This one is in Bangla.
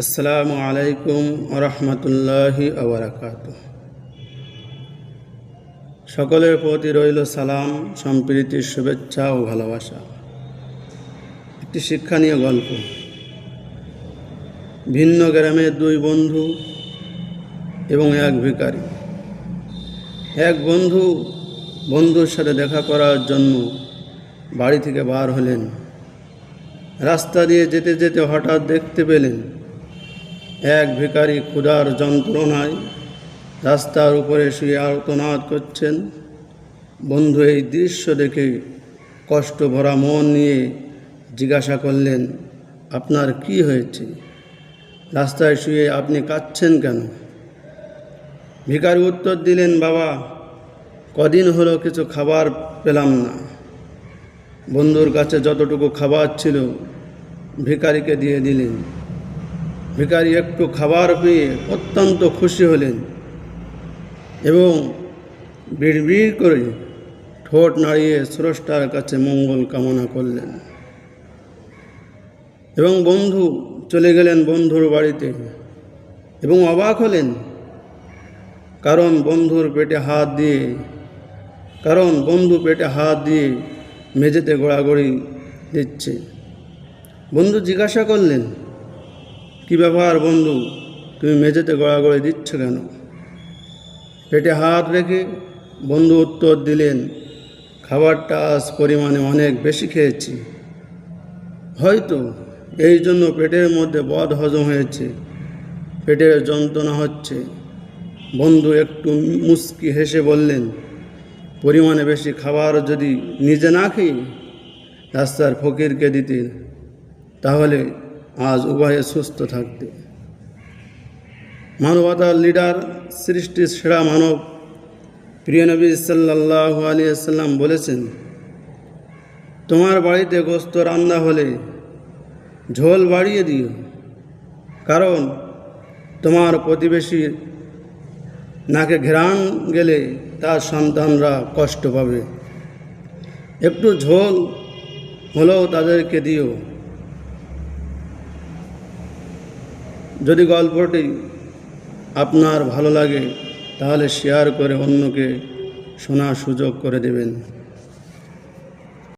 আসসালামু আলাইকুম রহমতুল্লাহি আবরাকাত সকলের প্রতি রইল সালাম সম্প্রীতির শুভেচ্ছা ও ভালোবাসা। একটি শিক্ষণীয় গল্প। ভিন্ন গ্রামের দুই বন্ধু এবং এক ভিখারি। এক বন্ধু বন্ধুর সাথে দেখা করার জন্য বাড়ি থেকে বার হলেন। রাস্তা দিয়ে যেতে যেতে হঠাৎ দেখতে পেলেন এক ভিখারি ক্ষুধার যন্ত্রণায় রাস্তার উপরে শুয়ে আর্তনাদ করছেন। বন্ধু, এই দৃশ্য দেখে কষ্ট ভরা মন নিয়ে জিজ্ঞাসা করলেন, আপনার কি হয়েছে? রাস্তায় শুয়ে আপনি কাঁদছেন কেন? ভিখারি উত্তর দিলেন, বাবা, কদিন হলো কিছু খাবার পেলাম না। বন্ধুর কাছে যতটুকু খাবার ছিল, ভিখারিকে দিয়ে দিলেন। ভিখারি একটু খাবার পেয়ে অত্যন্ত খুশি হলেন এবং বিড়বিড় করে ঠোঁট নাড়িয়ে স্রষ্টার কাছে মঙ্গল কামনা করলেন। এবং বন্ধু চলে গেলেন বন্ধুর বাড়িতে এবং অবাক হলেন কারণ বন্ধুর পেটে হাত দিয়ে, কারণ বন্ধু পেটে হাত দিয়ে মেঝেতে গোড়াগড়ি দিচ্ছে। বন্ধু জিজ্ঞাসা করলেন কি ব্যাপার বন্ধু? তুমি মেঝেতে গড়াগড়ি দিচ্ছ কেন? পেটে হাত রেখে বন্ধু উত্তর দিলেন, খাবারটা আজ পরিমাণে অনেক বেশি খেয়েছি। হয়তো এই জন্য পেটের মধ্যে বদ হজম হয়েছে, পেটের যন্ত্রণা হচ্ছে। বন্ধু একটু মুস্কি হেসে বললেন, পরিমাণে বেশি খাবার যদি নিজে না খেয়ে রাস্তার ফকিরকে দিতে তাহলে আজ উভয়ে সুস্থ থাকতে। মানবতার লিডার সৃষ্টির সেরা মানব প্রিয় নবী সাল্লাহ আলিয়াল্লাম বলেছেন, তোমার বাড়িতে গোস্ত রান্না হলে ঝোল বাড়িয়ে দিও, কারণ তোমার প্রতিবেশী নাকে ঘেরান গেলে তার সন্তানরা কষ্ট পাবে। একটু ঝোল হলেও তাদেরকে দিও। যদি গল্পটি আপনার ভালো লাগে তাহলে শেয়ার করে অন্যকে শোনার সুযোগ করে দেবেন।